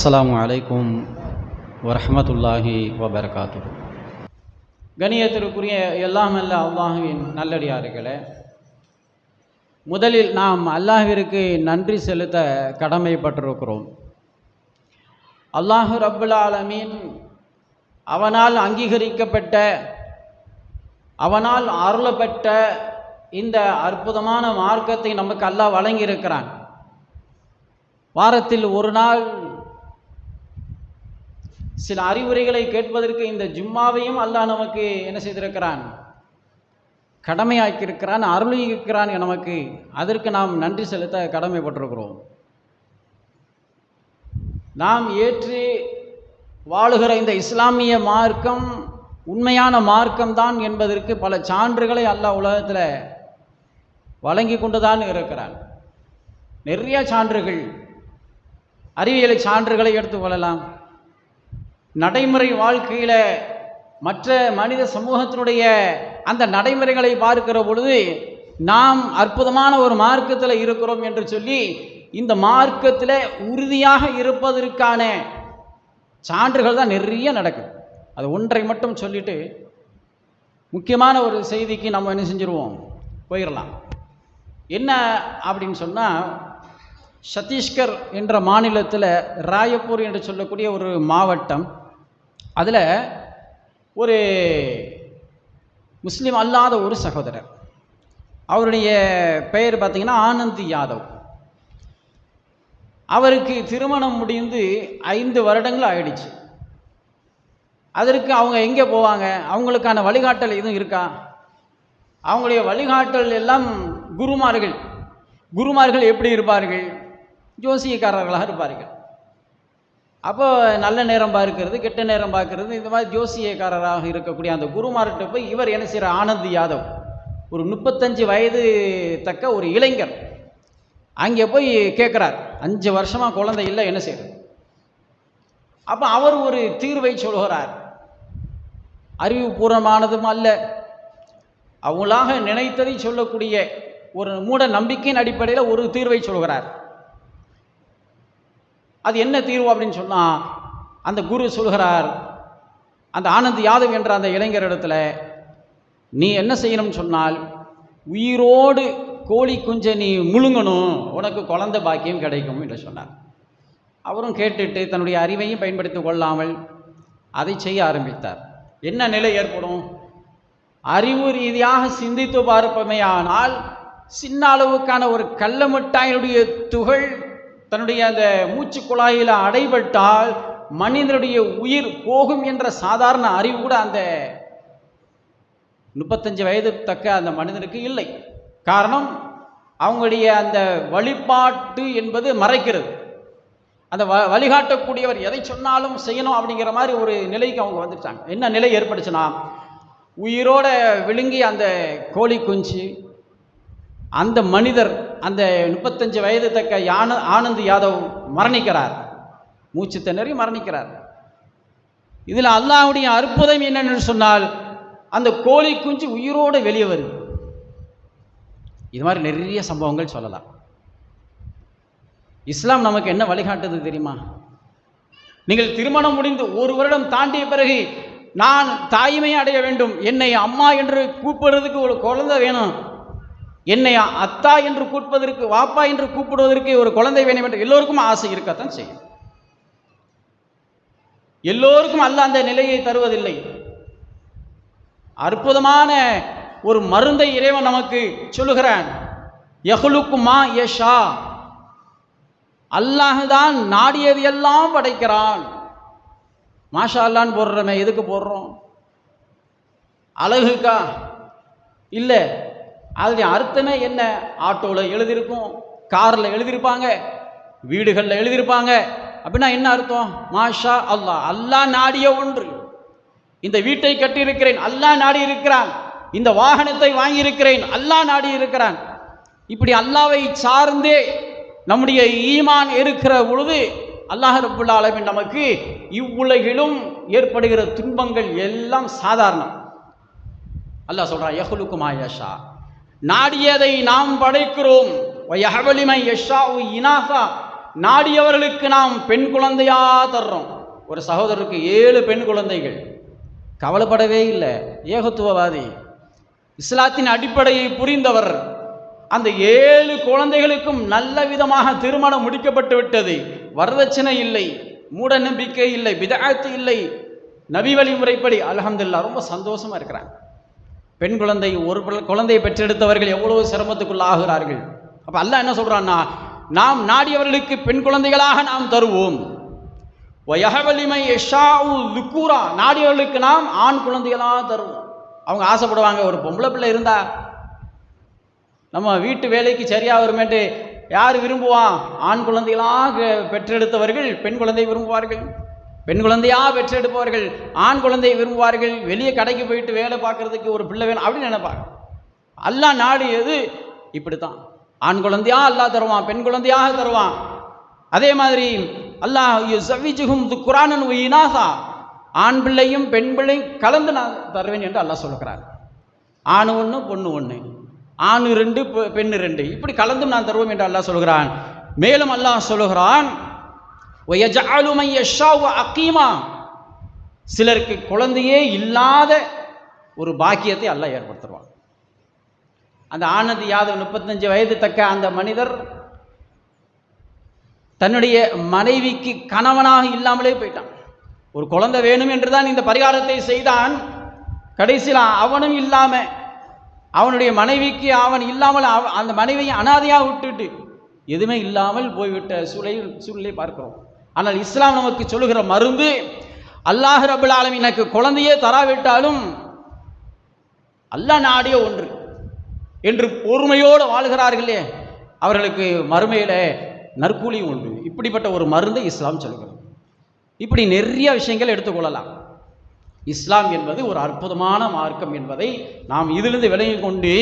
அஸ்லாம் அலைக்கும் வரமத்துல்லாஹி வபரகாத்து கணியத்திற்குரிய எல்லாம் அல்ல அல்லாஹுவின் நல்லடியார்களே முதலில் நாம் அல்லாஹிற்கு நன்றி செலுத்த கடமைப்பட்டிருக்கிறோம். அல்லாஹு ரப்புல் ஆலமீன் அவனால் அங்கீகரிக்கப்பட்ட அவனால் அருளப்பட்ட இந்த அற்புதமான மார்க்கத்தை நமக்கு அல்லாஹ் வழங்கியிருக்கிறான். வாரத்தில் ஒரு நாள் சில அறிவுரைகளை கேட்பதற்கு இந்த ஜும்மாவையும் அல்லாஹ் நமக்கு என்ன செய்திருக்கிறான்? கடமையாக்கியிருக்கிறான் அருளியிருக்கிறான் நமக்கு அதற்கு நாம் நன்றி செலுத்த கடமைப்பட்டிருக்கிறோம். நாம் ஏற்று வாழுகிற இந்த இஸ்லாமிய மார்க்கம் உண்மையான மார்க்கம்தான் என்பதற்கு பல சான்றுகளை அல்லாஹ் உலகத்தில் வழங்கி கொண்டுதான் இருக்கிறான். நிறைய சான்றுகள் அறிவியலை சான்றுகளை எடுத்துக்கொள்ளலாம் நடைமுறை வாழ்க்கையில் மற்ற மனித சமூகத்தினுடைய அந்த நடைமுறைகளை பார்க்கிற பொழுது நாம் அற்புதமான ஒரு மார்க்கத்தில் இருக்கிறோம் என்று சொல்லி இந்த மார்க்கத்தில் உறுதியாக இருப்பதற்கான சான்றுகள் தான் நிறைய நடக்குது அது ஒன்றை மட்டும் சொல்லிட்டு முக்கியமான ஒரு செய்திக்கு நம்ம என்ன செஞ்சிருவோம்? போயிடலாம் என்ன அப்படின்னு சொன்னால் சத்தீஸ்கர் என்ற மாநிலத்தில் ராயப்பூர் என்று சொல்லக்கூடிய ஒரு மாவட்டம் அதில் ஒரு முஸ்லீம் அல்லாத ஒரு சகோதரர். அவருடைய பெயர் பார்த்தீங்கன்னா ஆனந்த் யாதவ். அவருக்கு திருமணம் முடிந்து ஐந்து வருடங்கள் ஆயிடுச்சு. அதற்கு அவங்க எங்கே போவாங்க? அவங்களுக்கான வழிகாட்டல் எதுவும் இருக்கா? அவங்களுடைய வழிகாட்டல் எல்லாம் குருமார்கள். குருமார்கள் எப்படி இருப்பார்கள்? ஜோசியக்காரர்களாக இருப்பார்கள். அப்போ நல்ல நேரம் பார்க்கறது கெட்ட நேரம் பார்க்கறது இந்த மாதிரி ஜோசியக்காரராக இருக்கக்கூடிய அந்த குருமார்கிட்ட போய் இவர் என்ன செய்கிற ஆனந்த் யாதவ். ஒரு முப்பத்தஞ்சு வயது தக்க ஒரு இளைஞர். அங்கே போய் கேட்குறார். அஞ்சு வருஷமாக குழந்தை இல்லை என்ன செய்கிறது அப்போ அவர் ஒரு தீர்வை சொல்கிறார். அறிவுபூர்வமானதும் அல்ல. அவங்களாக நினைத்ததை சொல்லக்கூடிய ஒரு மூட நம்பிக்கையின் அடிப்படையில் ஒரு தீர்வை சொல்கிறார். அது என்ன தீர்வு அப்படின்னு சொன்னால் அந்த குரு சொல்கிறார் அந்த ஆனந்த் யாதவ் என்ற அந்த இளைஞர் இடத்துல நீ என்ன செய்யணும்னு சொன்னால் உயிரோடு கோழி குஞ்சை நீ முழுங்கணும் உனக்கு குழந்தை பாக்கியம் கிடைக்கும் என்று சொன்னார். அவரும் கேட்டுட்டு தன்னுடைய அறிவையும் பயன்படுத்தி கொள்ளாமல் அதை செய்ய ஆரம்பித்தார். என்ன நிலை ஏற்படும்? அறிவு ரீதியாக சிந்தித்து பார்ப்பமையானால் சின்ன அளவுக்கான ஒரு கள்ள மிட்டாயினுடைய துகள் தன்னுடைய அந்த மூச்சு குழாயில் அடைபட்டால் மனிதனுடைய உயிர் போகும் என்ற சாதாரண அறிவு கூட அந்த முப்பத்தஞ்சு வயது தக்க அந்த மனிதனுக்கு இல்லை. காரணம் அவங்களுடைய அந்த வழிபாட்டு என்பது மறைக்கிறது. அந்த வ வழிகாட்டக்கூடியவர் எதை சொன்னாலும் செய்யணும் அப்படிங்கிற மாதிரி ஒரு நிலைக்கு அவங்க வந்துட்டாங்க. என்ன நிலை ஏற்பட்டுச்சுன்னா உயிரோட விழுங்கி அந்த கோழி குஞ்சு அந்த மனிதர் அந்த முப்பத்தஞ்சு வயது தக்க யான ஆனந்த் யாதவ் மரணிக்கிறார். மூச்சு திணறி மரணிக்கிறார். இதில் அல்லாவுடைய அற்புதம் என்னன்னு சொன்னால் அந்த கோழி குஞ்சு உயிரோடு வெளியே வருது. இது மாதிரி நிறைய சம்பவங்கள் சொல்லலாம். இஸ்லாம் நமக்கு என்ன வழிகாட்டுது தெரியுமா? நீங்கள் திருமணம் முடிந்து ஒரு வருடம் தாண்டிய பிறகு நான் தாய்மை அடைய வேண்டும் என்னை அம்மா என்று கூப்பிடுறதுக்கு ஒரு குழந்தை வேணும். என்னை அத்தா என்று கூப்பிடுவதற்கு வாப்பா என்று கூப்பிடுவதற்கு ஒரு குழந்தை வேணும் என்று எல்லோருக்கும் ஆசை இருக்கத்தான் செய்யும். எல்லோருக்கும் அல்ல அந்த நிலையை தருவதில்லை. அற்புதமான ஒரு மருந்தை இறைவன் நமக்கு சொல்லுகிறான். யஹ்லுக்குமா யஷா. அல்லாஹுதான் நாடியது எல்லாம் படைக்கிறான். மாஷா அல்லான்னு போடுறோமே எதுக்கு போடுறோம்? அழகுக்கா? இல்லை. அதனுடைய அர்த்தமே என்ன? ஆட்டோவில் எழுதியிருக்கும் காரில் எழுதியிருப்பாங்க வீடுகளில் எழுதியிருப்பாங்க. அப்படின்னா என்ன அர்த்தம்? மாஷா அல்லாஹ் அல்லாஹ் நாடிய ஒன்று. இந்த வீட்டை கட்டியிருக்கிறேன் அல்லாஹ் நாடி இருக்கிறான். இந்த வாகனத்தை வாங்கியிருக்கிறேன் அல்லாஹ் நாடி இருக்கிறான். இப்படி அல்லாவை சார்ந்தே நம்முடைய ஈமான் இருக்கிற பொழுது அல்லாஹ் ரபுல்லா ஆலமீன் நமக்கு இவ்வுலகிலும் ஏற்படுகிற துன்பங்கள் எல்லாம் சாதாரணம். அல்லாஹ் சொல்கிறான் யஹுலுக்குமா யஷா. நாடியதை நாம் படைக்கிறோம். வயஹவலிமை யஷா இனாசா. நாடியவர்களுக்கு நாம் பெண் குழந்தையா தர்றோம். ஒரு சகோதரருக்கு ஏழு பெண் குழந்தைகள். கவலைப்படவே இல்லை. ஏகத்துவவாதி. இஸ்லாத்தின் அடிப்படையை புரிந்தவர். அந்த ஏழு குழந்தைகளுக்கும் நல்ல விதமாக திருமணம் முடிக்கப்பட்டு விட்டது. வரதட்சணை இல்லை. மூட நம்பிக்கை இல்லை. விதாத்து இல்லை. நபி வழிமுறைப்படி அல்ஹம்துலில்லாஹ் ரொம்ப சந்தோஷமா இருக்கிறாங்க. பெண் குழந்தை ஒரு குழந்தையை பெற்றெடுத்தவர்கள் எவ்வளவு சிரமத்துக்குள்ள ஆகிறார்கள் அப்போ அல்ல என்ன சொல்கிறான்னா நாம் நாடியவர்களுக்கு பெண் குழந்தைகளாக நாம் தருவோம். வயகவலிமை யஷாஉ லுக்கூரா நாடியவர்களுக்கு நாம் ஆண் குழந்தைகளாக தருவோம். அவங்க ஆசைப்படுவாங்க ஒரு பொம்பளை பிள்ளை இருந்தா நம்ம வீட்டு வேலைக்கு சரியாக வருமேட்டு யார் விரும்புவான் ஆண் குழந்தைகளாக பெற்றெடுத்தவர்கள் பெண் குழந்தை விரும்புவார்கள். பெண் குழந்தையா பெற்றெடுப்பவர்கள் ஆண் குழந்தையை விரும்புவார்கள் வெளியே கடைக்கு போயிட்டு வேலை பார்க்குறதுக்கு ஒரு பிள்ளை வேணும் அப்படின்னு நினைப்பாங்க. அல்லா நாடு எது? இப்படி தான் ஆண் குழந்தையாக அல்லா தருவான் பெண் குழந்தையாக தருவான். அதே மாதிரி அல்லாஹ் சவிஜுகும் குரானன் உயினாசா ஆண் பிள்ளையும் பெண் பிள்ளையும் கலந்து நான் தருவேன் என்று அல்லாஹ் சொல்கிறார் ஆண் ஒன்று பொண்ணு ஒன்று ஆண் ரெண்டு பெண் ரெண்டு. இப்படி கலந்தும் நான் தருவோம் என்று அல்லாஹ் சொல்கிறான் மேலும் அல்லாஹ் சொல்கிறான் அக்கீமா சிலருக்கு குழந்தையே இல்லாத ஒரு பாக்கியத்தை எல்லாம் ஏற்படுத்துவான். அந்த ஆனந்த் யாதவ் முப்பத்தஞ்சு வயது தக்க அந்த மனிதர் தன்னுடைய மனைவிக்கு கணவனாக இல்லாமலே போயிட்டான். ஒரு குழந்தை வேணும் என்று தான் இந்த பரிகாரத்தை செய்தான். கடைசியில் அவனும் இல்லாமல் அவனுடைய மனைவிக்கு அவன் இல்லாமல் அவ- அந்த மனைவியை அனாதையாக விட்டுட்டு எதுவுமே இல்லாமல் போய்விட்ட சூழலை சூழலை பார்க்கிறோம். ஆனால் இஸ்லாம் நமக்கு சொல்லுகிற மருந்து அல்லாஹ் ரபுல் ஆலம் எனக்கு குழந்தையே தராவிட்டாலும் அல்லாஹ் நாடிய ஒன்று என்று பொறுமையோடு வாழ்கிறார்களே அவர்களுக்கு மறுமையில் நற்கூலியும் உண்டு. இப்படிப்பட்ட ஒரு மருந்தை இஸ்லாம் சொல்கிறது. இப்படி நிறைய விஷயங்கள் எடுத்துக்கொள்ளலாம் இஸ்லாம் என்பது ஒரு அற்புதமான மார்க்கம் என்பதை நாம் இதிலிருந்து விலகி கொண்டு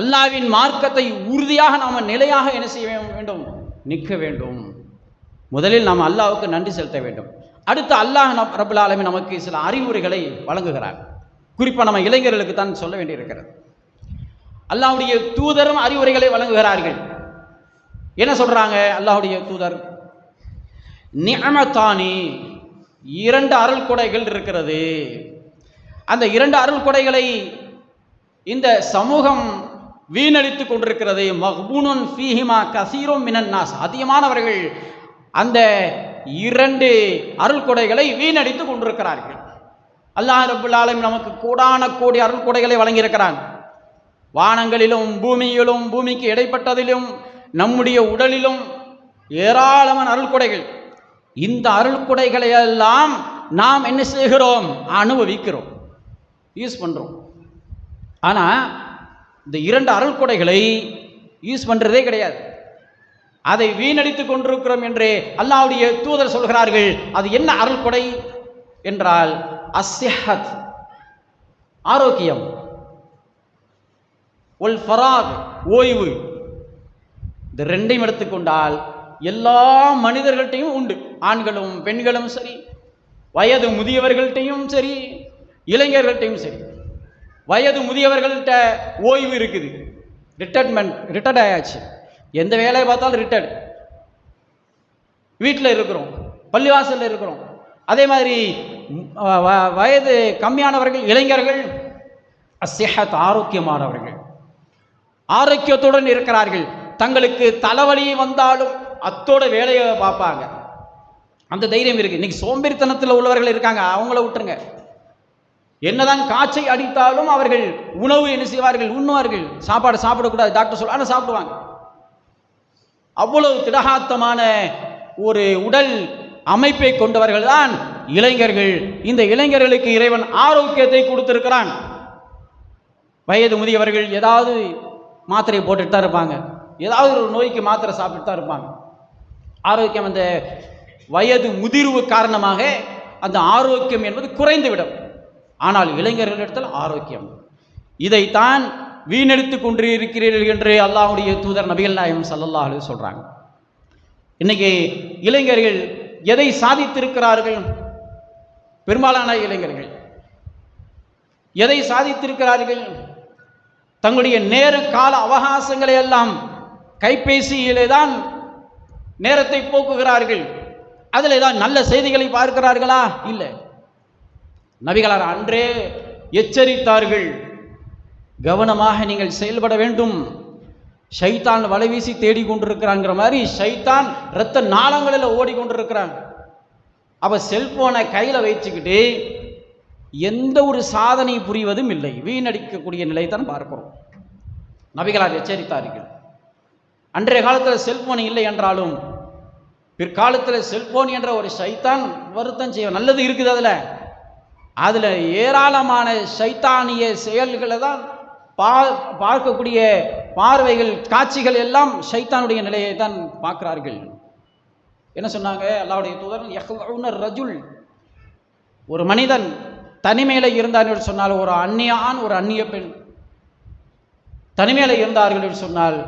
அல்லாவின் மார்க்கத்தை உறுதியாக நாம் நிலையாக என்ன செய்ய வேண்டும்? நிற்க வேண்டும். முதலில் நாம் அல்லாவுக்கு நன்றி செலுத்த வேண்டும். அடுத்து அல்லாஹ் நம் ரபுல் ஆலமீன் நமக்கு சில அறிவுரைகளை வழங்குகிறார். குறிப்பாக நம்ம இளைஞர்களுக்கு தான் சொல்ல வேண்டியிருக்கிறது. அல்லாஹுடைய தூதரும் அறிவுரைகளை வழங்குகிறார்கள். என்ன சொல்றாங்க அல்லாஹ்வுடைய தூதர்? நியமத்தானி இரண்டு அருள் கொடைகள் இருக்கிறது. அந்த இரண்டு அருள் கொடைகளை இந்த சமூகம் வீணடித்து கொண்டிருக்கிறது. மஹ்பூனுன் ஃபீஹிமா கசீரும் மினன் நாஸ். அதிகமானவர்கள் அந்த இரண்டு அருள் கொடைகளை வீணடித்து கொண்டிருக்கிறார்கள். அல்லாஹ் ரபுல் ஆலமீன் நமக்கு கூடான கோடி அருள் கொடைகளை வழங்கியிருக்கிறான். வானங்களிலும் பூமியிலும் பூமிக்கு இடைப்பட்டதிலும் நம்முடைய உடலிலும் ஏராளமான அருள்கொடைகள் இந்த அருள்கொடைகளை எல்லாம் நாம் என்ன செய்கிறோம்? அனுபவிக்கிறோம். யூஸ் பண்ணுறோம் ஆனால் இந்த இரண்டு அருள்கொடைகளை யூஸ் பண்ணுறதே கிடையாது. அதை வீணடித்து கொண்டிருக்கிறோம் என்று அல்லாவுடைய தூதர் சொல்கிறார்கள். அது என்ன அருள் கொடை? என்றால் அஸ்ஸிஹத் ஆரோக்கியம். ஒல் ஃபராக் ஓய்வு. இந்த ரெண்டையும் எடுத்துக்கொண்டால் எல்லா மனிதர்கள்ட்டையும் உண்டு. ஆண்களும் பெண்களும் சரி வயது முதியவர்கள்ட்டையும் சரி இளைஞர்கள்ட்டையும் சரி. வயது முதியவர்கள்ட்ட ஓய்வு இருக்குது. ரிட்டைர்மெண்ட் ரிட்டையர்ட் ஆயாச்சு. எந்த வேலையை பார்த்தாலும் ரிட்டையர்டு வீட்டில் இருக்கிறோம் பள்ளிவாசலில் இருக்கிறோம். அதே மாதிரி வ- வயது கம்மியானவர்கள் இளைஞர்கள் அசிஹத் ஆரோக்கியமானவர்கள் ஆரோக்கியத்துடன் இருக்கிறார்கள். தங்களுக்கு தலைவலி வந்தாலும் அத்தோட வேலையை பார்ப்பாங்க. அந்த தைரியம் இருக்கு. இன்றைக்கி சோம்பேறித்தனத்தில் உள்ளவர்கள் இருக்காங்க. அவங்கள விட்டுருங்க. என்னதான் காய்ச்சை அடித்தாலும் அவர்கள் உணவு என்ன செய்வார்கள்? உண்ணுவார்கள். சாப்பாடு சாப்பிடக்கூடாது. டாக்டர் சொல்ல ஆனால் சாப்பிடுவாங்க. அவ்வளவு திடகாத்தமான ஒரு உடல் அமைப்பை கொண்டவர்கள் தான் இளைஞர்கள். இந்த இளைஞர்களுக்கு இறைவன் ஆரோக்கியத்தை கொடுத்திருக்கிறான். வயது முதியவர்கள் ஏதாவது மாத்திரையை போட்டுட்டு தான் இருப்பாங்க. ஏதாவது ஒரு நோய்க்கு மாத்திரை சாப்பிட்டு தான் இருப்பாங்க. ஆரோக்கியம் அந்த வயது முதிர்வு காரணமாக அந்த ஆரோக்கியம் என்பது குறைந்துவிடும். ஆனால் இளைஞர்களிடத்தில் ஆரோக்கியம். இதைத்தான் வீணெடுத்து கொண்டு இருக்கிறீர்கள் என்று அல்லாவுடைய தூதர் நபிகள் நாயகம் ஸல்லல்லாஹு அலைஹி சொல்கிறாங்க இன்னைக்கு இளைஞர்கள் எதை சாதித்திருக்கிறார்கள்? பெரும்பாலான இளைஞர்கள் எதை சாதித்திருக்கிறார்கள்? தங்களுடைய நேர கால அவகாசங்களை எல்லாம் கைபேசியிலே தான் நேரத்தை போக்குகிறார்கள். அதில் தான் நல்ல செய்திகளை பார்க்கிறார்களா? இல்லை. நபிகளார் அன்றே எச்சரித்தார்கள். கவனமாக நீங்கள் செயல்பட வேண்டும். ஷைத்தான் வலைவீசி தேடி கொண்டிருக்கிறாங்கிற மாதிரி ஷைத்தான் இரத்த நாளங்களில் ஓடிக்கொண்டிருக்கிறாங்க அப்போ செல்போனை கையில் வச்சுக்கிட்டு எந்த ஒரு சாதனை புரிவதும் இல்லை. வீணடிக்கக்கூடிய நிலையை தான் பார்க்கிறோம். நபிகளார் எச்சரித்தார்கள். அன்றைய காலத்தில் செல்போன் இல்லை என்றாலும் பிற்காலத்தில் செல்போன் என்ற ஒரு சைத்தான் வருத்தம் செய்ய நல்லது இருக்குது அதில். அதில் ஏராளமான சைத்தானிய செயல்களை தான் பா பார்க்கக்கூடிய பார்வைகள் காட்சிகள் எல்லாம் சைத்தானுடைய நிலையை தான் பார்க்கிறார்கள். என்ன சொன்னாங்க? அல்லாவுடைய தூதர் ரஜுல். ஒரு மனிதன் தனிமையில் இருந்தார் என்று சொன்னால் ஒரு அந்நிய ஆண் ஒரு அந்நிய பெண் தனிமையில் இருந்தார்கள் என்று சொன்னால்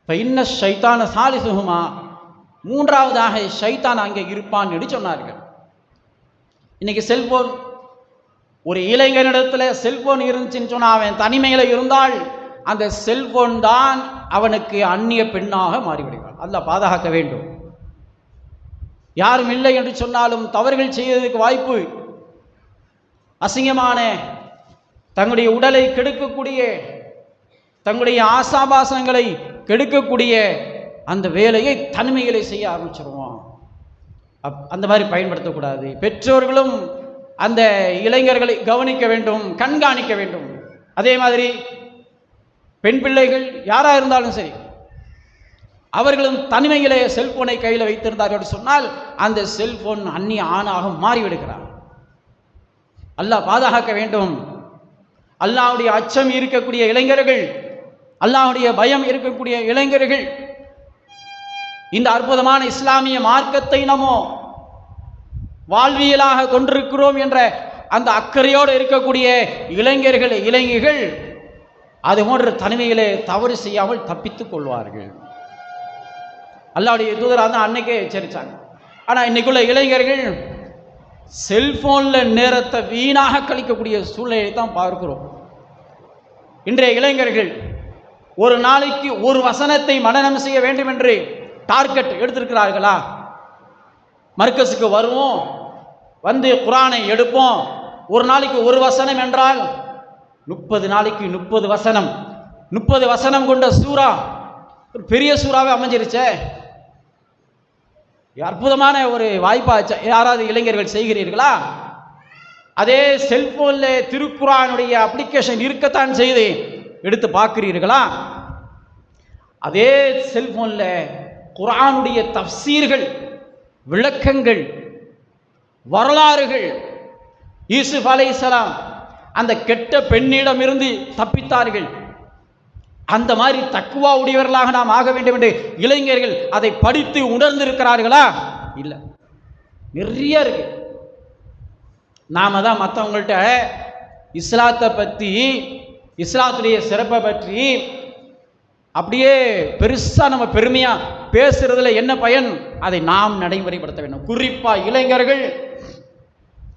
இப்போ இன்ன சாலி சாலிசுகுமா மூன்றாவதாக ஷைத்தான் அங்கே இருப்பான் என்று சொன்னார்கள். இன்னைக்கு செல்போன் ஒரு இளைஞனிடத்தில் செல்போன் இருந்துச்சுன்னு சொன்னால் அவன் தனிமையில் இருந்தால் அந்த செல்போன் தான் அவனுக்கு அந்நிய பெண்ணாக மாறிவிடுகிறான் அல்ல பாதுகாக்க வேண்டும். யாரும் இல்லை என்று சொன்னாலும் தவறுகள் செய்வதற்கு வாய்ப்பு. அசிங்கமான தங்களுடைய உடலை கெடுக்கக்கூடிய தங்களுடைய ஆசாபாசங்களை கெடுக்கக்கூடிய அந்த வேலையை தனிமைகளை செய்ய ஆரம்பிச்சிருவோம் அப் அந்த மாதிரி பயன்படுத்தக்கூடாது. பெற்றோர்களும் அந்த இளைஞர்களை கவனிக்க வேண்டும் கண்காணிக்க வேண்டும். அதே மாதிரி பெண் பிள்ளைகள் யாராக இருந்தாலும் சரி அவர்களும் தனிமையிலே செல்போனை கையில் வைத்திருந்தார்கள் என்று சொன்னால் அந்த செல்போன் அந்நிய ஆணாக மாறிவிடுகிறார். அல்லாஹ் பாதுகாக்க வேண்டும். அல்லாவுடைய அச்சம் இருக்கக்கூடிய இளைஞர்கள் அல்லாவுடைய பயம் இருக்கக்கூடிய இளைஞர்கள் இந்த அற்புதமான இஸ்லாமிய மார்க்கத்தை நம்மோ வாழ்வியலாக கொண்டிருக்கிறோம் என்ற அந்த அக்கறையோடு இருக்கக்கூடிய இளைஞர்கள் இளைஞர்கள் அது போன்ற தனிமையிலே தவறு செய்யாமல் தப்பித்துக் கொள்வார்கள். அல்லாவுடைய தூதர் அந்த அன்னைக்கே எச்சரித்தாங்க. ஆனால் இன்னைக்குள்ள இளைஞர்கள் செல்போனில் நேரத்தை வீணாக கழிக்கக்கூடிய சூழ்நிலையை தான் பார்க்கிறோம். இன்றைய இளைஞர்கள் ஒரு நாளைக்கு ஒரு வசனத்தை மனனம் செய்ய வேண்டும் என்று டார்கெட் எடுத்திருக்கிறார்களா? மர்க்கஸுக்கு வருவோம். வந்து குரானை எடுப்போம். ஒரு நாளைக்கு ஒரு வசனம் என்றால் முப்பது நாளைக்கு முப்பது வசனம். முப்பது வசனம் கொண்ட சூறா? ஒரு பெரிய சூறாவே அமைஞ்சிருச்சே. அற்புதமான ஒரு வாய்ப்பாச்சு யாராவது இளைஞர்கள் செய்கிறீர்களா? அதே செல்போனில் திருக்குறானுடைய அப்ளிகேஷன் இருக்கத்தான் செய்து எடுத்து பார்க்கிறீர்களா? அதே செல்போனில் குரானுடைய தப்சீர்கள் விளக்கங்கள் வரலாறுகள். யூசுப் அலைஹிஸ்ஸலாம் அந்த கெட்ட பெண்ணிடமிருந்து தப்பித்தார்கள். அந்த மாதிரி தக்குவா உடையவர்களாக நாம் ஆக வேண்டும் என்று இளைஞர்கள் அதை படித்து உணர்ந்திருக்கிறார்களா? இல்லை. நிறைய இருக்கு. நாம தான் மற்றவங்கள்ட்ட இஸ்லாத்தை பற்றி இஸ்லாத்துடைய சிறப்பை பற்றி அப்படியே பெருசாக நம்ம பெருமையாக பேசுறதுல என்ன பயன்? அதை நாம் நடைமுறைப்படுத்த வேண்டும். குறிப்பாக இளைஞர்கள்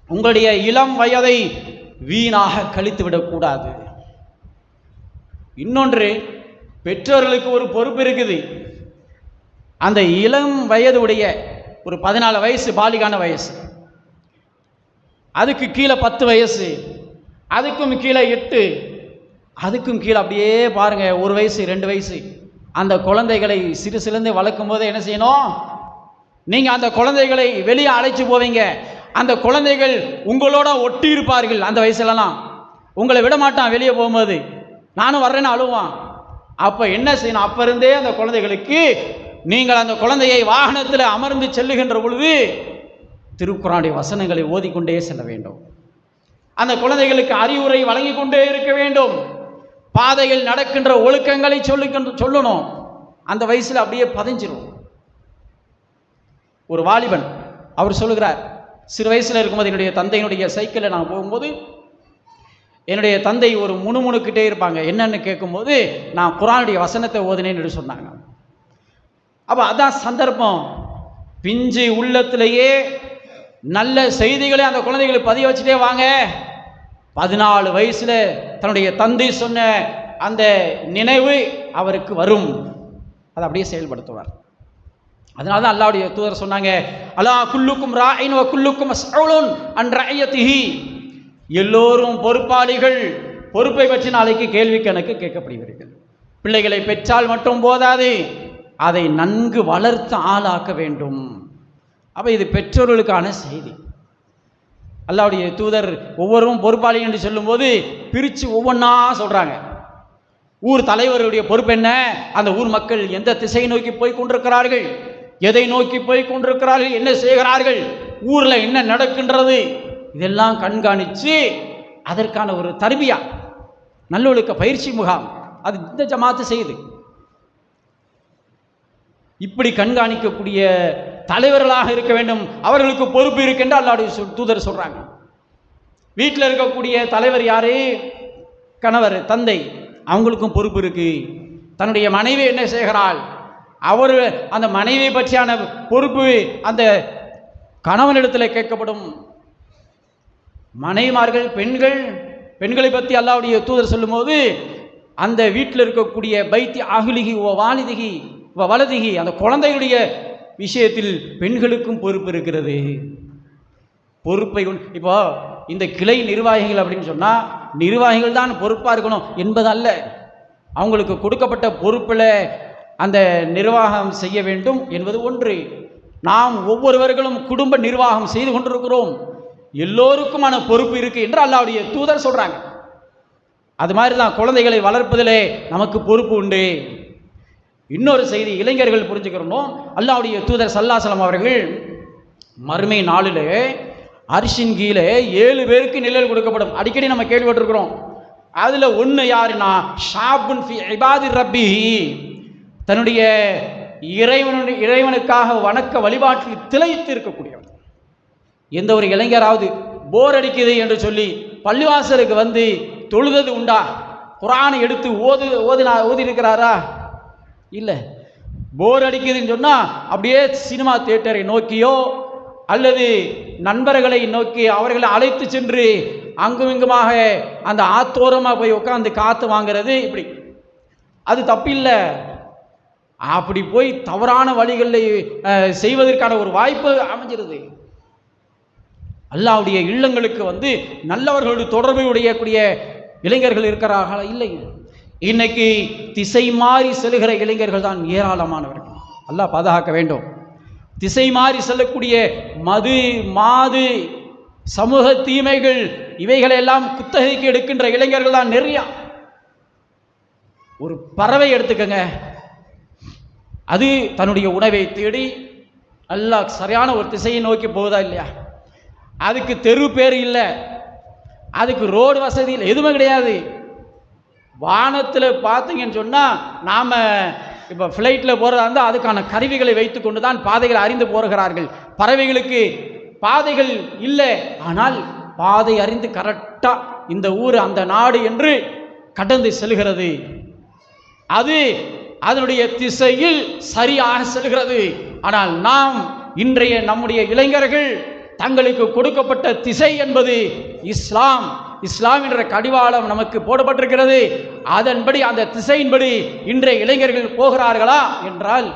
உங்களுடைய இளம் வயதை வீணாக கழித்து விடக்கூடாது. இன்னொன்று பெற்றோர்களுக்கு ஒரு பொறுப்பு இருக்குது. அந்த இளம் வயது உடைய ஒரு பதினாலு வயசு பாலிகான வயசு. அதுக்கு கீழே பத்து வயசு. அதுக்கும் கீழே எட்டு. அதுக்கும் கீழே அப்படியே பாருங்கள் ஒரு வயசு ரெண்டு வயசு. அந்த குழந்தைகளை சிறு சிறந்து வளர்க்கும் போது என்ன செய்யணும்? நீங்கள் அந்த குழந்தைகளை வெளியே அழைச்சி போவீங்க. அந்த குழந்தைகள் உங்களோட ஒட்டி இருப்பார்கள் அந்த வயசுலலாம். உங்களை விட மாட்டான் வெளியே போகும்போது. நானும் வர்றேன்னு அழுவான். அப்போ என்ன செய்யணும்? அப்போ இருந்தே அந்த குழந்தைகளுக்கு நீங்கள் அந்த குழந்தையை வாகனத்தில் அமர்ந்து செல்லுகின்ற பொழுது திருக்குறானுடைய வசனங்களை ஓதிக்கொண்டே செல்ல வேண்டும். அந்த குழந்தைகளுக்கு அறிவுரை வழங்கி கொண்டே இருக்க வேண்டும். பாதையில் நடக்கின்ற ஒழுக்கங்களை சொல்லிக்கின்ற சொல்லணும். அந்த வயசில் அப்படியே பதிஞ்சிடும் ஒரு வாலிபன் அவர் சொல்லுகிறார் சிறு வயசில் இருக்கும்போது என்னுடைய தந்தையினுடைய சைக்கிளில் நான் போகும்போது என்னுடைய தந்தை ஒரு முணுமுணுக்கிட்டே இருப்பாங்க. என்னன்னு கேட்கும்போது நான் குரானுடைய வசனத்தை ஓதினேன்னு சொன்னாங்க. அப்போ அதான் சந்தர்ப்பம். பிஞ்சு உள்ளத்திலேயே நல்ல செய்திகளை அந்த குழந்தைகளை பதிய வச்சுட்டே வாங்க. பதினாலு வயசில் தன்னுடைய தந்தை சொன்ன அந்த நினைவு அவருக்கு வரும். அதை அப்படியே செயல்படுத்துவார். அதனால தான் அல்லாவுடைய தூதர் சொன்னாங்க அலா குல்லுக்கும் ராயின் குல்லுக்கும் மஸ்ஊலுன் அன் ரஅயத்திஹி எல்லோரும் பொறுப்பாளிகள் பொறுப்பை பற்றி நாளைக்கு கேள்வி கணக்கு கேட்கப்படுவீர்கள் பிள்ளைகளை பெற்றால் மட்டும் போதாது அதை நன்கு வளர்த்து ஆளாக்க வேண்டும். அப்போ இது பெற்றோர்களுக்கான செய்தி. அல்லாவுடைய தூதர் ஒவ்வொருவரும் பொறுப்பாளி என்று சொல்லும்போது பிரித்து ஒவ்வொன்றா சொல்கிறாங்க ஊர் தலைவருடைய பொறுப்பு என்ன? அந்த ஊர் மக்கள் எந்த திசையை நோக்கி போய் கொண்டிருக்கிறார்கள் எதை நோக்கி போய் கொண்டிருக்கிறார்கள் என்ன செய்கிறார்கள்? ஊரில் என்ன நடக்கின்றது? இதெல்லாம் கண்காணித்து அதற்கான ஒரு தர்பியா நல்லொழுக்க பயிற்சி முகாம். அது இந்த ஜமாத்து செய்யுது. இப்படி கண்காணிக்கக்கூடிய தலைவர்களாக இருக்க வேண்டும். அவர்களுக்கு பொறுப்பு இருக்கின்ற அல்லாவுடைய தூதர் சொல்கிறாங்க வீட்டில் இருக்கக்கூடிய தலைவர் யாரு? கணவர் தந்தை. அவங்களுக்கும் பொறுப்பு இருக்கு. தன்னுடைய மனைவி என்ன செய்கிறாள்? அவர் அந்த மனைவியை பற்றியான பொறுப்பு அந்த கணவனிடத்தில் கேட்கப்படும். மனைவிமார்கள் பெண்கள் பெண்களை பற்றி அல்லாவுடைய தூதர் சொல்லும்போது அந்த வீட்டில் இருக்கக்கூடிய பைத்தி அகுலிகி ஓ வாலிதிகி வலதிகி அந்த குழந்தையுடைய விஷயத்தில் பெண்களுக்கும் பொறுப்பு இருக்கிறது. பொறுப்பை உண்- இப்போ இந்த கிளை நிர்வாகிகள் அப்படின்னு சொன்னால் நிர்வாகிகள் தான் பொறுப்பாக இருக்கணும் என்பதல்ல. அவங்களுக்கு கொடுக்கப்பட்ட பொறுப்பில் அந்த நிர்வாகம் செய்ய வேண்டும் என்பது ஒன்று. நாம் ஒவ்வொருவர்களும் குடும்ப நிர்வாகம் செய்து கொண்டிருக்கிறோம். எல்லோருக்குமான பொறுப்பு இருக்கு என்று அல்லாவுடைய தூதர் சொல்றாங்க. அது மாதிரி தான் குழந்தைகளை வளர்ப்பதிலே நமக்கு பொறுப்பு உண்டு. இன்னொரு செய்தி இளைஞர்கள் புரிஞ்சுக்கிறோம். அல்லாவுடைய தூதர் சல்லாசலம் அவர்கள் மறுமை நாளிலே அரிசின் கீழே ஏழு பேருக்கு நிழல் கொடுக்கப்படும். அடிக்கடி நம்ம கேள்விப்பட்டிருக்கிறோம். அதில் ஒன்று யாருன்னா? ஷாபுன் ஃபி இபாதி ரப்பி. தன்னுடைய இறைவனுடைய இறைவனுக்காக வணக்க வழிபாட்டில் திளைத்து இருக்கக்கூடியவன். எந்த ஒரு இளைஞராவது போர் அடிக்குது என்று சொல்லி பள்ளிவாசலுக்கு வந்து தொழுதது உண்டா? குரானை எடுத்து ஓது ஓதினா ஓதி இருக்கிறாரா இல்லை. போர் அடிக்குதுன்னு சொன்னால் அப்படியே சினிமா தியேட்டரை நோக்கியோ அல்லது நண்பர்களை நோக்கி அவர்களை அழைத்து சென்று அங்குமிங்குமாக அந்த ஆத்தோரமாக போய் உட்காந்து காற்று வாங்குறது இப்படி. அது தப்பில்லை. அப்படி போய் தவறான வழிகளில் செய்வதற்கான ஒரு வாய்ப்பு அமைஞ்சிருது. அல்லாவுடைய இல்லங்களுக்கு வந்து நல்லவர்களோடு தொடர்பு உடையக்கூடிய இளைஞர்கள் இருக்கிறார்களா? இல்லை இன்னைக்கு திசை மாறி செல்கிற இளைஞர்கள் தான் ஏராளமானவர்கள். அல்லாஹ் பாதுகாக்க வேண்டும். திசை மாறி செல்லக்கூடிய மது மாது சமூக தீமைகள் இவைகளை எல்லாம் குத்தகைக்கு எடுக்கின்ற இளைஞர்கள் தான் நிறையா. ஒரு பறவை எடுத்துக்கங்க. அது தன்னுடைய உணவை தேடி நல்லா சரியான ஒரு திசையை நோக்கி போகுதா இல்லையா? அதுக்கு தெரு பேர் இல்லை. அதுக்கு ரோடு வசதி இல்லை. எதுவுமே கிடையாது. வானத்தில் பார்த்தீங்கன்னு சொன்னால் நாம் இப்போ ஃப்ளைட்டில் போகிறதா இருந்தால் அதுக்கான கருவிகளை வைத்து கொண்டு தான் பாதைகளை அறிந்து போகிறார்கள். பறவைகளுக்கு பாதைகள் இல்லை. ஆனால் பாதை அறிந்து கரெக்டாக இந்த ஊர் அந்த நாடு என்று கடந்து செல்கிறது. அது அதனுடைய திசையில் சரியாக செல்கிறது. ஆனால் நாம் இன்றைய நம்முடைய இளைஞர்கள் தங்களுக்கு கொடுக்கப்பட்ட திசை என்பது இஸ்லாம். இஸ்லாம் என்ற கடிவாளம் நமக்கு போடப்பட்டிருக்கிறது. அதன்படி அந்த திசையின்படி இன்றைய இளைஞர்கள் போகிறார்களா என்றால்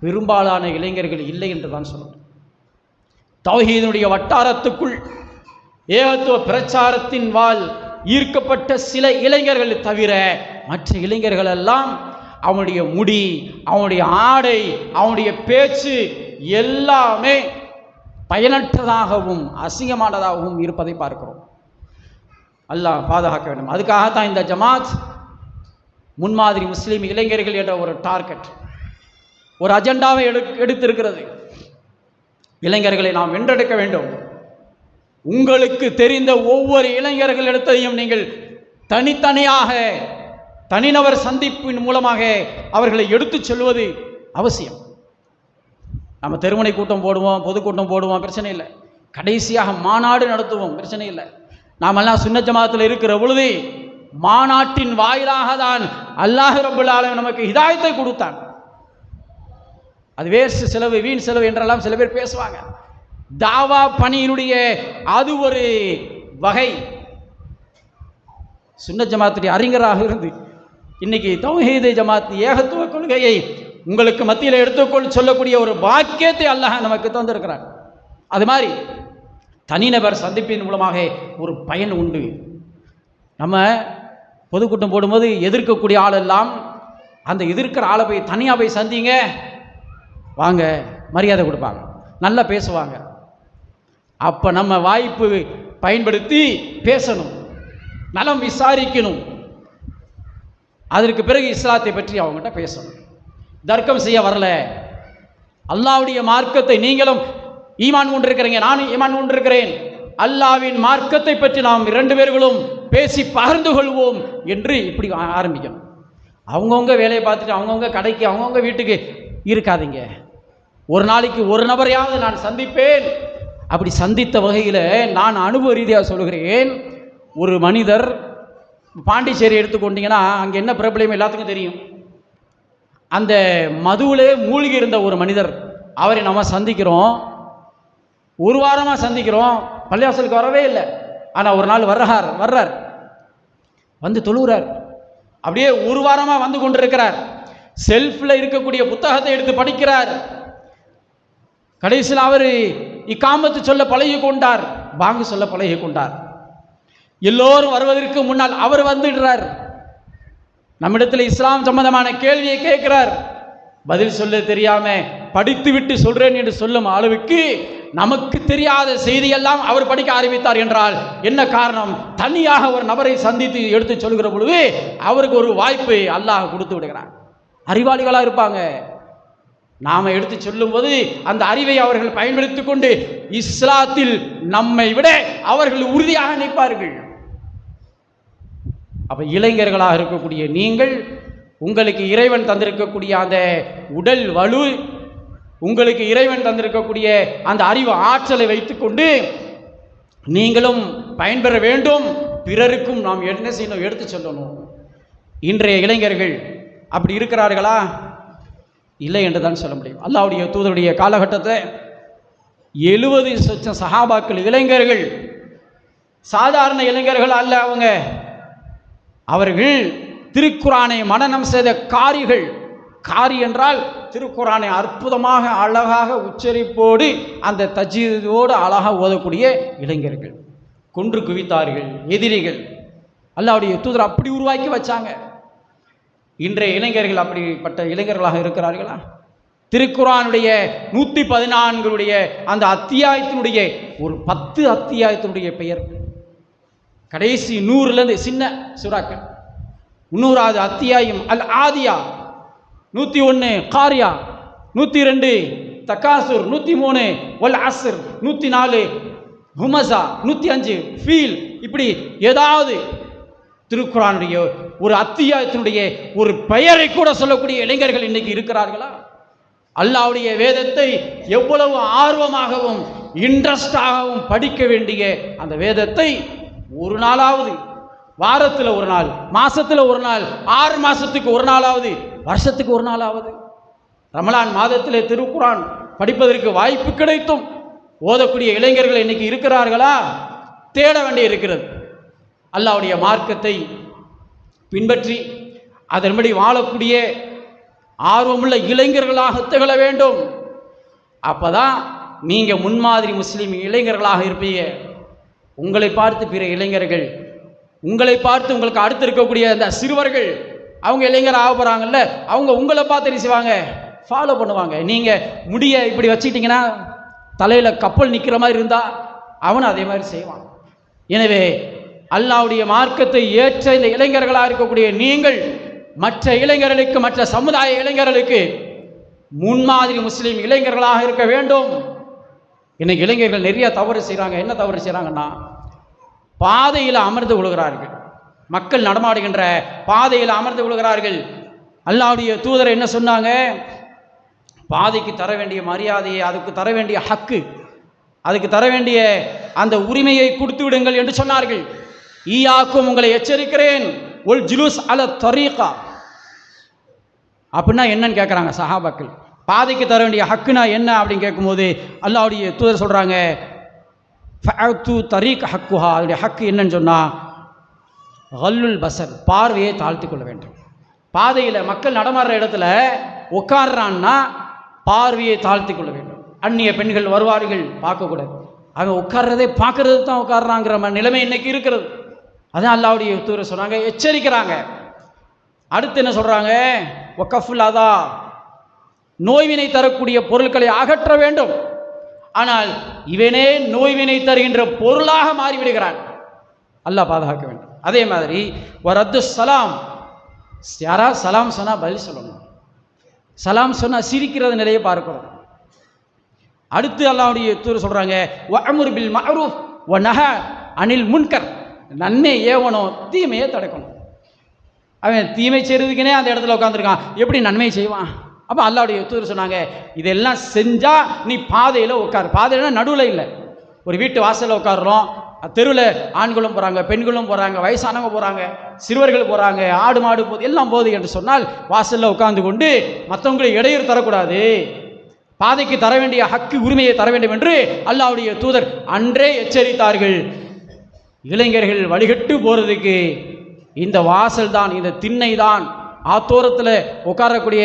பெரும்பாலான இளைஞர்கள் இல்லை என்று தான் சொல்லணும். தௌஹீதனுடைய வட்டாரத்துக்குள் ஏகத்துவ பிரச்சாரத்தின் வால் ஈர்க்கப்பட்ட சில இளைஞர்கள் தவிர மற்ற இளைஞர்கள் எல்லாம் அவனுடைய முடி அவனுடைய ஆடை அவனுடைய பேச்சு எல்லாமே பயனற்றதாகவும் அசிங்கமானதாகவும் இருப்பதை பார்க்கிறோம். அல்லாஹ் பாதுகாக்க வேண்டும். அதுக்காகத்தான் இந்த ஜமாத் முன்மாதிரி முஸ்லீம் இளைஞர்கள் என்ற ஒரு டார்கெட் ஒரு அஜெண்டாவை எடு எடுத்திருக்கிறது. இளைஞர்களை நாம் வென்றெடுக்க வேண்டும். உங்களுக்கு தெரிந்த ஒவ்வொரு இளைஞர்கள் எடுத்ததையும் நீங்கள் தனித்தனியாக தனிநபர் சந்திப்பின் மூலமாக அவர்களை எடுத்துச் செல்வது அவசியம். நம்ம தெருமனை கூட்டம் போடுவோம் பொதுக்கூட்டம் போடுவோம் பிரச்சனை இல்லை. கடைசியாக மாநாடு நடத்துவோம் பிரச்சனை இல்லை. நாமெல்லாம் சுன்ன ஜமாத்தில் இருக்கிற பொழுது மாநாட்டின் வாயிலாக தான் அல்லாஹ் ரபுல்லாலும் நமக்கு ஹிதாயத்தை கொடுத்தான். அது வேஸ்ட் செலவு வீண் செலவு என்றெல்லாம் சில பேர் பேசுவாங்க. தாவா பணியினுடைய அது ஒரு வகை. சுன்ன ஜமாத்துடைய அறிஞராக இருந்து இன்னைக்கு தௌஹீது ஜமாத் ஏகத்துவ கொள்கையை உங்களுக்கு மத்தியில் எடுத்துக்கொள் சொல்லக்கூடிய ஒரு வாக்கியத்தை அல்லாஹ் நமக்கு தந்திருக்கிறார் அது மாதிரி தனிநபர் சந்திப்பின் மூலமாக ஒரு பயன் உண்டு. நம்ம பொதுக்கூட்டம் போடும்போது எதிர்க்கக்கூடிய ஆளெல்லாம் அந்த எதிர்க்கிற ஆளை போய் தனியாக போய் சந்திங்க வாங்க மரியாதை கொடுப்பாங்க. நல்லா பேசுவாங்க. அப்போ நம்ம வாய்ப்பு பயன்படுத்தி பேசணும் நலம் விசாரிக்கணும். அதற்கு பிறகு இஸ்லாத்தை பற்றி அவங்ககிட்ட பேசணும். தர்க்கம் செய்ய வரல. அல்லாவுடைய மார்க்கத்தை நீங்களும் ஈமான் கொண்டிருக்கிறீங்க நானும் ஈமான் கொண்டிருக்கிறேன். அல்லாவின் மார்க்கத்தை பற்றி நாம் இரண்டு பேர்களும் பேசி பகிர்ந்து கொள்வோம் என்று இப்படி ஆரம்பிக்கும். ஆரம்பிக்கணும் அவங்கவுங்க வேலையை பார்த்துட்டு அவங்கவுங்க கடைக்கு அவங்கவுங்க வீட்டுக்கு இருக்காதீங்க. ஒரு நாளைக்கு ஒரு நபரையாவது நான் சந்திப்பேன். அப்படி சந்தித்த வகையில் நான் அனுபவ ரீதியாக சொல்கிறேன். ஒரு மனிதர் பாண்டிச்சேரி எடுத்துக்கொண்டிங்கன்னா அங்கே என்ன பிரபலம் எல்லாத்துக்கும் தெரியும். அந்த மதுவிலே மூழ்கி இருந்த ஒரு மனிதர் அவரை நம்ம சந்திக்கிறோம். ஒரு வாரமாக சந்திக்கிறோம். பள்ளிவாசலுக்கு வரவே இல்லை. ஆனால் ஒரு நாள் வர்றார் வர்றார். வந்து தொழுகிறார் அப்படியே ஒரு வாரமாக வந்து கொண்டிருக்கிறார். செல்ஃபில் இருக்கக்கூடிய புத்தகத்தை எடுத்து படிக்கிறார். கடைசியில் அவர் இக்காமத்து சொல்ல பழகி கொண்டார். பாங்கு சொல்ல பழகி கொண்டார். எல்லோரும் வருவதற்கு முன்னால் அவர் வந்துடுறார். நம்மிடத்தில் இஸ்லாம் சம்பந்தமான கேள்வியை கேட்கிறார். பதில் சொல்ல தெரியாம படித்து விட்டு சொல்றேன் என்று சொல்லும் அளவுக்கு நமக்கு தெரியாத செய்தியெல்லாம் அவர் படிக்க ஆரம்பித்தார் என்றால் என்ன காரணம்? தனியாக ஒரு நபரை சந்தித்து எடுத்து சொல்கிற பொழுது அவருக்கு ஒரு வாய்ப்பு அல்லாஹ் கொடுத்து விடுகிறான். அறிவாளிகளாக இருப்பாங்க. நாம எடுத்து சொல்லும்போது அந்த அறிவை அவர்கள் பயன்படுத்தி கொண்டு இஸ்லாத்தில் நம்மை விட அவர்கள் உறுதியாக நிற்பார்கள். அப்ப இளைஞர்களாக இருக்கக்கூடிய நீங்கள் உங்களுக்கு இறைவன் தந்திருக்கக்கூடிய அந்த உடல் வலு உங்களுக்கு இறைவன் தந்திருக்கக்கூடிய அந்த அறிவு ஆற்றலை வைத்துக்கொண்டு நீங்களும் பயன்பெற வேண்டும். பிறருக்கும் நாம் என்ன செய்யணும்? எடுத்து சொல்லணும். இன்றைய இளைஞர்கள் அப்படி இருக்கிறார்களா? இல்லை என்று தான் சொல்ல முடியும். அல்லாவுடைய தூதருடைய காலகட்டத்தை எழுபது லட்சம் சஹாபாக்கள் இளைஞர்கள் சாதாரண இளைஞர்கள் அல்ல அவங்க. அவர்கள் திருக்குரானை மனநம் செய்த காரிகள் காரி என்றால் திருக்குறானை அற்புதமாக அழகாக உச்சரிப்போடு அந்த தஜீதோடு அழகாக ஓதக்கூடிய இளைஞர்கள். கொன்று குவித்தார்கள் எதிரிகள். அல்லாவுடைய தூதர் அப்படி உருவாக்கி வச்சாங்க. இன்றைய இளைஞர்கள் அப்படிப்பட்ட இளைஞர்களாக இருக்கிறார்களா? திருக்குறானுடைய நூற்றி பதினான்குடைய அந்த அத்தியாயத்தினுடைய ஒரு பத்து அத்தியாயத்தினுடைய பெயர். கடைசி நூறுலேருந்து சின்ன சுறாக்கள். முன்னூறாவது அத்தியாயம் அல் ஆதியா நூற்றி ஒன்று காரியா. நூற்றி ரெண்டு தக்காசுர். நூற்றி மூணு ஒல் அஸ்ர். நூற்றி நாலு ஹுமசா. நூற்றி அஞ்சு ஃபீல். இப்படி ஏதாவது திருக்குறானுடைய ஒரு அத்தியாயத்தினுடைய ஒரு பெயரை கூட சொல்லக்கூடிய இளைஞர்கள் இன்னைக்கு இருக்கிறார்களா? அல்லாவுடைய வேதத்தை எவ்வளவு ஆர்வமாகவும் இன்ட்ரெஸ்டாகவும் படிக்க வேண்டிய அந்த வேதத்தை ஒரு நாளாவது வாரத்தில் ஒரு நாள் மாசத்தில் ஒரு நாள் ஆறு மாசத்துக்கு ஒரு நாளாவது வருஷத்துக்கு ஒரு நாளாவது. ரமலான் மாதத்திலே திருக்குரான் படிப்பதற்கு வாய்ப்பு கிடைத்தும் ஓதக்கூடிய இளைஞர்கள் இன்னைக்கு இருக்கிறார்களா? தேட வேண்டி இருக்கிறது. அல்லாவுடைய மார்க்கத்தை பின்பற்றி அதன்படி வாழக்கூடிய ஆர்வமுள்ள இளைஞர்களாக திகழ வேண்டும். அப்பதான் நீங்கள் முன்மாதிரி முஸ்லீம் இளைஞர்களாக இருப்பீங்க. உங்களை பார்த்து பிற இளைஞர்கள் உங்களை பார்த்து உங்களுக்கு அடுத்து இருக்கக்கூடிய அந்த சிறுவர்கள் அவங்க இளைஞர் ஆக போகிறாங்கல்ல அவங்க உங்களை பார்த்து என்ன செய்வாங்க? ஃபாலோ பண்ணுவாங்க. நீங்கள் முடிய இப்படி வச்சுக்கிட்டிங்கன்னா தலையில் கப்பல் நிற்கிற மாதிரி இருந்தால் அவனும் அதே மாதிரி செய்வான். எனவே அல்லாவுடைய மார்க்கத்தை ஏற்ற இந்த இளைஞர்களாக இருக்கக்கூடிய நீங்கள் மற்ற இளைஞர்களுக்கு மற்ற சமுதாய இளைஞர்களுக்கு முன்மாதிரி முஸ்லீம் இளைஞர்களாக இருக்க வேண்டும். இன்னைக்கு இளைஞர்கள் நிறைய தவறு செய்கிறாங்க என்ன தவறு செய்கிறாங்கன்னா பாதையில் அமர்ந்து கொள்கிறார்கள் மக்கள் நடமாடுகின்ற பாதையில் அமர்ந்து கொள்கிறார்கள். அல்லாவுடைய தூதர் என்ன சொன்னாங்க? பாதைக்கு தர வேண்டிய மரியாதையை அதுக்கு தர வேண்டிய ஹக்கு அதுக்கு தர வேண்டிய அந்த உரிமையை கொடுத்து விடுங்கள் என்று சொன்னார்கள். ஈயாக்கும் உங்களை எச்சரிக்கிறேன். ஒல் ஜுலூஸ் அல தரீகா. அப்படின்னா என்னன்னு கேட்குறாங்க சஹாபாக்கள். பாதைக்கு தர வேண்டிய ஹக்குனா என்ன அப்படின்னு கேட்கும்போது அல்லாவுடைய தூதர் சொல்கிறாங்க தரீக் ஹக்குஹா. அதனுடைய ஹக்கு என்னன்னு சொன்னால் கல்லுல் பசர் பார்வையை தாழ்த்தி கொள்ள வேண்டும். பாதையில் மக்கள் நடமாடுற இடத்துல உட்கார்றான்னா பார்வையை தாழ்த்தி கொள்ள வேண்டும். அந்நிய பெண்கள் வருவார்கள் பார்க்கக்கூடாது. அவன் உட்கார்றதே பார்க்கறது தான் உட்கார்றாங்கிற நிலைமை இன்னைக்கு இருக்கிறது. அதான் அல்லாவுடைய தூர சொல்கிறாங்க எச்சரிக்கிறாங்க. அடுத்து என்ன சொல்கிறாங்க ஒக்கஃபுல் அதா. நோய்வினை தரக்கூடிய பொருட்களை அகற்ற வேண்டும். ஆனால் இவனே நோய்வினை தருகின்ற பொருளாக மாறிவிடுகிறான். அல்லாஹ் பாதுகாக்க வேண்டும். அதே மாதிரி வரத்து சலாம். யாரா சலாம் சொன்னால் பதில் சொல்லணும். சலாம் சொன்னால் சிரிக்கிறது நிலையை பார்க்கணும். அடுத்து அல்லாவுடைய தூர் சொல்கிறாங்க வஅமுர் பில் மஅரூஃப் வ நஹ அனில் முன்கர். நன்மை ஏவணும் தீமையை தடுக்கணும். அவன் தீமை செய்கிறதுக்குனே அந்த இடத்துல உட்காந்துருக்கான் எப்படி நன்மை செய்வான்? அப்போ அல்லாவுடைய தூர் சொன்னாங்க இதெல்லாம் செஞ்சால் நீ பாதையில் உட்காரு. பாதையில நடுவில் இல்லை. ஒரு வீட்டு வாசலில் உட்காடுறோம் தெருவில் ஆண்களும் போகிறாங்க பெண்களும் போகிறாங்க வயசானவங்க போகிறாங்க சிறுவர்கள் போகிறாங்க ஆடு மாடு போது எல்லாம் போகுது என்று சொன்னால் வாசலில் உட்கார்ந்து கொண்டு மற்றவங்களுக்கு இடையூறு தரக்கூடாது. பாதைக்கு தர வேண்டிய ஹக்கு உரிமையை தர வேண்டும் என்று அல்லாவுடைய தூதர் அன்றே எச்சரித்தார்கள். இளைஞர்கள் வழிகட்டு போகிறதுக்கு இந்த வாசல் தான் இந்த திண்ணை தான் ஆத்தோரத்தில் உட்காரக்கூடிய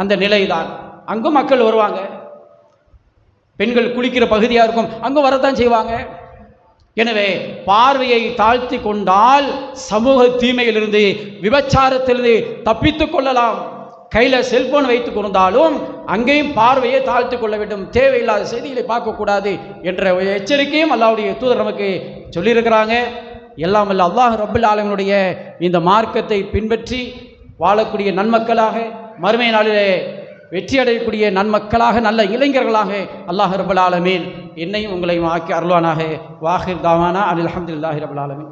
அந்த நிலை தான் அங்கும் மக்கள் வருவாங்க. பெண்கள் குளிக்கிற பகுதியாக இருக்கும் அங்கே வரத்தான் செய்வாங்க. எனவே பார்வையை தாழ்த்தி கொண்டால் சமூக தீமையிலிருந்து விபச்சாரத்திலிருந்து தப்பித்து கொள்ளலாம். கையில் செல்போன் வைத்து கொண்டாலும் அங்கேயும் பார்வையை தாழ்த்தி கொள்ள வேண்டும். தேவையில்லாத செய்திகளை பார்க்கக்கூடாது என்ற ஒரு எச்சரிக்கையும் அல்லாவுடைய தூதர் நமக்கு சொல்லியிருக்கிறாங்க. எல்லாம் அல்ல அல்லாஹ் ரபுல் ஆலமினுடைய இந்த மார்க்கத்தை பின்பற்றி வாழக்கூடிய நன்மக்களாக மறுமை நாளிலே வெற்றி அடையக்கூடிய நன்மக்களாக நல்ல இளைஞர்களாக அல்லாஹ் ரபுல் ஆலமீன். என்னையும் உங்களையும் ஆக்கி அருள்வானாக. வாஹிர் தாவானா அனில் அஹமதுல்லாஹி ரபுல் ஆலமீன்.